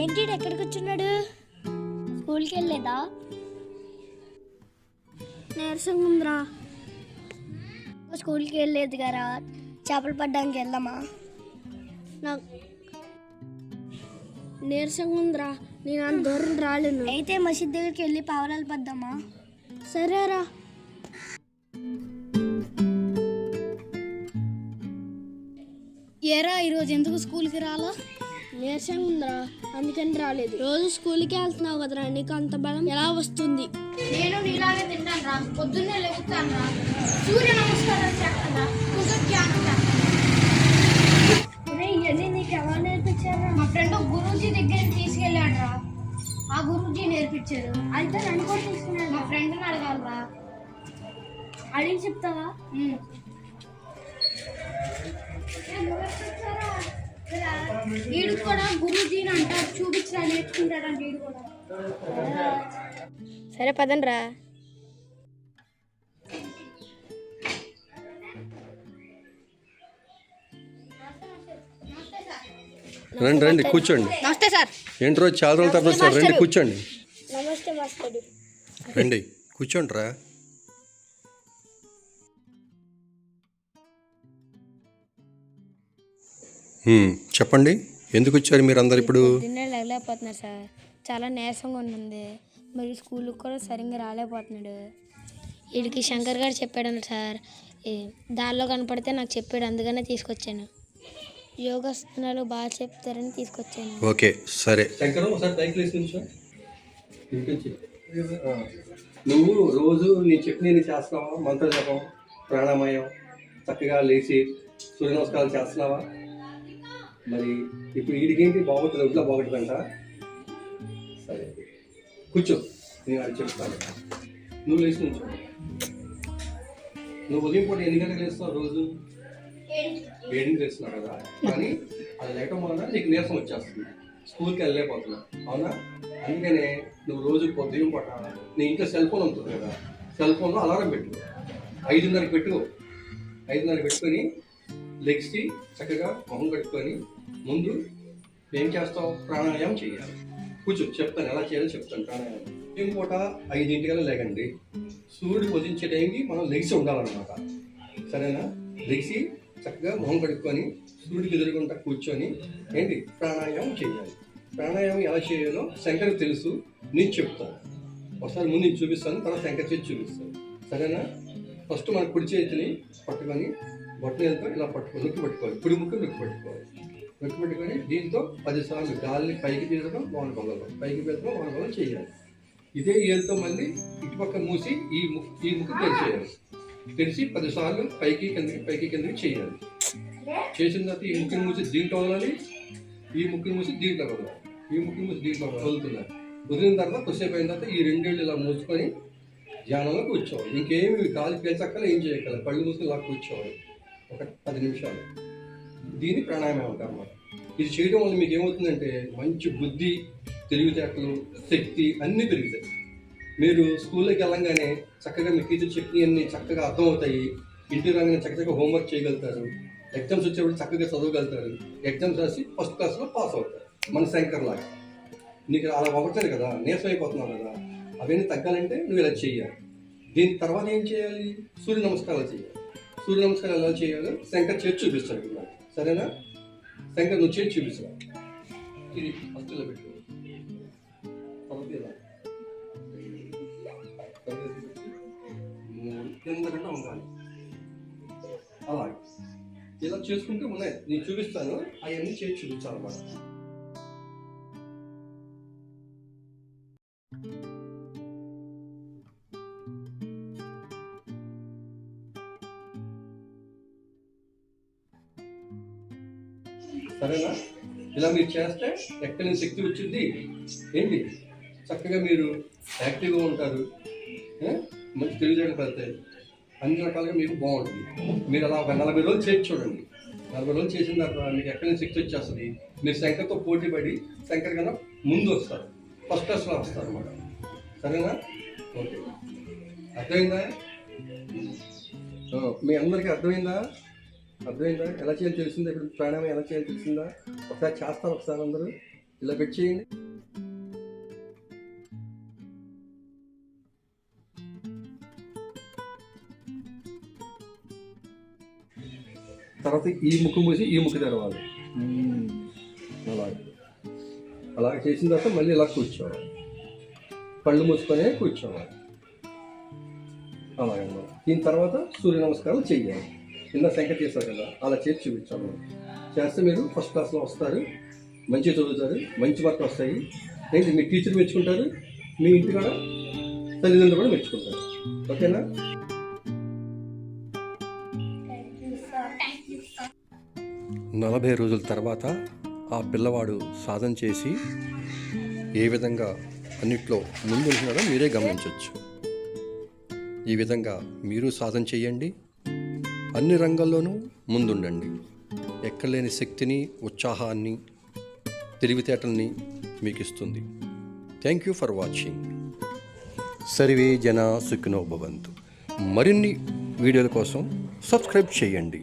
ఏంటి ఈడు ఎక్కడికి వచ్చున్నాడు స్కూల్కి వెళ్ళలేదా? నీరసంగా ఉందిరా. స్కూల్కి వెళ్ళలేదు కదా. చేపలు పడ్డానికి వెళ్దామా? నాకు నీరసంగా ఉందిరా. నేను అంత దూరం రాలేను. అయితే మసీద్ దగ్గరికి వెళ్ళి పావరాలు పద్దామా? సరేరా ఏరా ఈరోజు ఎందుకు స్కూల్కి రాలా? నీరసంగా ఉందిరా. అందుకని రాలేదు. రోజు స్కూల్కి వెళ్తున్నావు కదరా. నీకు అంత బలం ఎలా వస్తుంది? నేను నీలాగే తింటాను రా పొద్దున్నే లెగుతాను రా సూర్య నమస్కారం చేస్తాను? ఇవన్నీ నీకు ఎలా నేర్పించారా? మా ఫ్రెండ్ గురూజీ దగ్గరికి తీసుకెళ్ళాడు రా ఆ గురూజీ నేర్పించారు అయితే నన్ను కూడా తీసుకున్నాడు. మా ఫ్రెండ్ని అడగాలి రా అడిగి చెప్తావా? వీడు కూడా గురూజీని అంటారు చూపించరా నేర్చుకుంటాడంట వీడు కూడా? సరే పదండి రా రండి రండి కూర్చోండి. నమస్తే సార్. ఏంటి రోజు చాలా రోజుల తర్వాత వచ్చారు రండి కూర్చోండి. నమస్తే మాస్టర్. రండి కూర్చోండి రా చెప్పండి. ఎందుకు వచ్చారు మీరు అందరు ఇప్పుడు లేకపోతున్నారు సార్. చాలా నీరసంగా ఉంటుంది మరి స్కూల్కి కూడా సరిగ్గా రాలేకపోతున్నాడు. వీడికి శంకర్ గారు చెప్పాడు సార్. ఈ దారిలో కనపడితే నాకు చెప్పాడు. అందుకనే తీసుకొచ్చాను. యోగాసనాలు బాగా చెప్తారని తీసుకొచ్చాను. ఓకే సరే. శంకరం ఒకసారి బైక్ వేసి నుంచో నువ్వు రోజు నీ చెప్పి నేను చేస్తున్నావా? మంత్ర జపం ప్రాణామయం చక్కగా లేచి సూర్య నమస్కారాలు చేస్తున్నావా? మరి ఇప్పుడు వీడికేంటి బాగుంటుంది ఒంట్లో బాగుంటుందంట. సరే. కూర్చో. నేను అది చెప్తాను. నువ్వు లేచి నుంచో. నువ్వు ఉదయం పూట ఎన్ని గంటలకు లేస్తావు రోజు? ఏడింటికి లేస్తున్నావు కదా. కానీ అది లేకపోవడం వలన నీకు నీరసం వచ్చేస్తుంది. స్కూల్కి వెళ్ళలేకపోతున్నావు అవునా? అందుకనే నువ్వు రోజు పొద్దున్న పూట నీ ఇంట్లో సెల్ ఫోన్ ఉంటుంది కదా. సెల్ ఫోన్లో అలారం పెట్టు. ఐదున్నరకి పెట్టుకో. ఐదున్నరకి పెట్టుకొని లెగ్స్కి చక్కగా మొహం కట్టుకొని ముందు ఏం చేస్తావు? ప్రాణాయామం చేయాలి. కూర్చో చెప్తాను. ఎలా చేయాలో చెప్తాను. ప్రాణాయామం. ఏం పూట? ఐదింటికల్లా లేకండి సూర్యుడు పొజించే టైంకి మనం లెగిసి ఉండాలన్నమాట. సరేనా? లెగిసి చక్కగా మొహం కడుక్కొని సూర్యుడికి ఎదురుకుంటా కూర్చొని ఏంటి? ప్రాణాయామం చేయాలి. ప్రాణాయామం ఎలా చేయాలో శంకర్ తెలుసు. నేను చెప్తాను. ఒకసారి ముందు నేను చూపిస్తాను తర్వాత శంకర్ చేసి చూపిస్తాను. సరేనా? ఫస్ట్ మన కుడి చేతిని పట్టుకొని బొట్టలతో ఇలా పట్టుకొని నొక్కి పట్టుకోవాలి. కుడి ముక్కు నొక్కి పట్టుకోవాలి. నొక్కి దీంతో పదిసార్లు గాలిని పైకి తీయడం వాన పైకి పెట్టడం వాన చేయాలి. ఇదే ఏళ్ళతో మళ్ళీ ఇటుపక్క మూసి ఈ ము ఈ ముక్కు తెరిచేయాలి తెరిచి పదిసార్లు పైకి కిందకి పైకి కిందకి చేయాలి. చేసిన తర్వాత ఈ ముక్కుని మూసి దీంట్లో వదలాలి. ఈ ముక్కుని మూసి దీంట్లో వదలాలి. ఈ ముక్కుని మూసి దీంట్లో వదులుతున్నారు. వదిలిన తర్వాత కొద్దిసేపు అయిన తర్వాత ఈ రెండేళ్ళు ఇలా మూసుకొని ధ్యానంలో కూర్చోవాలి. ఇంకేమి గాలి పీల్చక్కల ఏం చేయగలరు పళ్ళు మూసుకొని ఇలా కూర్చోవాలి. ఒక పది నిమిషాలు. దీన్ని ప్రాణాయామం అంటారు అన్నమాట ఇది చేయడం వల్ల మీకు ఏమవుతుందంటే మంచి బుద్ధి తెలివితేటలు శక్తి అన్నీ పెరుగుతాయి. మీరు స్కూల్లోకి వెళ్ళంగానే చక్కగా మీ టీచర్ చెప్పినవన్నీ చక్కగా అర్థమవుతాయి. ఇంటికి రాగానే చక్కగా హోంవర్క్ చేయగలుగుతారు. ఎగ్జామ్స్ వచ్చేప్పుడు చక్కగా చదవగలుగుతారు. ఎగ్జామ్స్ రాసి ఫస్ట్ క్లాస్లో పాస్ అవుతారు. మన శంకర్ లాగా. నీకు అలా అవ్వట్లేదు కదా నీరసం అయిపోతున్నావు కదా. అవన్నీ తగ్గాలంటే నువ్వు ఇలా చేయాలి దీని తర్వాత ఏం చేయాలి? సూర్య నమస్కారాలు చేయాలి. సూర్య నమస్కారాలు ఎలా చేయాలో శంకర్ చేసి చూపిస్తాడు సరేనా? శంకర్ నువ్వు చేసి చూపించరా ఇది ఫస్ట్ పెట్టు. తర్వాత ఉండాలి. అలాగే. ఇలా చేసుకుంటే ఉన్నాయి. నేను చూపిస్తాను. అవన్నీ చేసి చూపించాలన్నమాట సరేనా? ఇలా మీరు చేస్తే ఎక్కడి నుంచి శక్తి వచ్చింది? ఏంటి? చక్కగా మీరు యాక్టివ్గా ఉంటారు. మంచి తెలియజేయడం పెడతాయి. అన్ని రకాలుగా మీకు బాగుంటుంది. మీరు అలా ఒక నలభై రోజులు చేసి చూడండి. నలభై రోజులు చేసిన తర్వాత మీకు ఎక్కడి నుంచి శక్తి వచ్చేస్తుంది. మీరు శంకర్తో పోటీ పడి శంకర్ కన్నా ముందు వస్తారు. ఫస్ట్ క్లాస్లో వస్తారు అన్నమాట. సరేనా? ఓకే. అర్థమైందా? మీ అందరికీ అర్థమైందా? అర్థమైందా? ఎలా చేయాలో తెలిసిందా? ఇప్పుడు ప్రాణాయామం ఎలా చేయాలో తెలిసిందా? ఒకసారి చేస్తారు ఒకసారి అందరూ. ఇలా పెట్టి చేయండి. తర్వాత ఈ ముక్కు మూసి ఈ ముక్కు తెరవాలి. అలాగే అలా. చేసిన తర్వాత మళ్ళీ ఇలా కూర్చోవాలి. కళ్ళు మూసుకొనే కూర్చోవాలి. అలాగన్నమాట దీని తర్వాత సూర్య నమస్కారాలు చెయ్యాలి కింద సంఖ్య చేశారు కదా అలా చేసి చూపించాము. చేస్తే మీరు ఫస్ట్ క్లాస్లో వస్తారు మంచిగా చదువుతారు మంచి మార్కులు వస్తాయి. అయితే మీ టీచర్ మెచ్చుకుంటారు మీ ఇంటి కూడా తల్లిదండ్రులు కూడా మెచ్చుకుంటారు. ఓకేనా? నలభై రోజుల తర్వాత ఆ పిల్లవాడు సాధన చేసి ఏ విధంగా అన్నిట్లో ముందు మీరే గమనించవచ్చు. ఈ విధంగా మీరు సాధన చేయండి అన్ని రంగాల్లోనూ ముందుండండి. ఎక్కడలేని శక్తిని ఉత్సాహాన్ని తెలివితేటల్ని మీకు ఇస్తుంది థ్యాంక్ యూ ఫర్ వాచింగ్ సర్వే జన సుఖినో భవంతు. మరిన్ని వీడియోల కోసం సబ్స్క్రైబ్ చేయండి.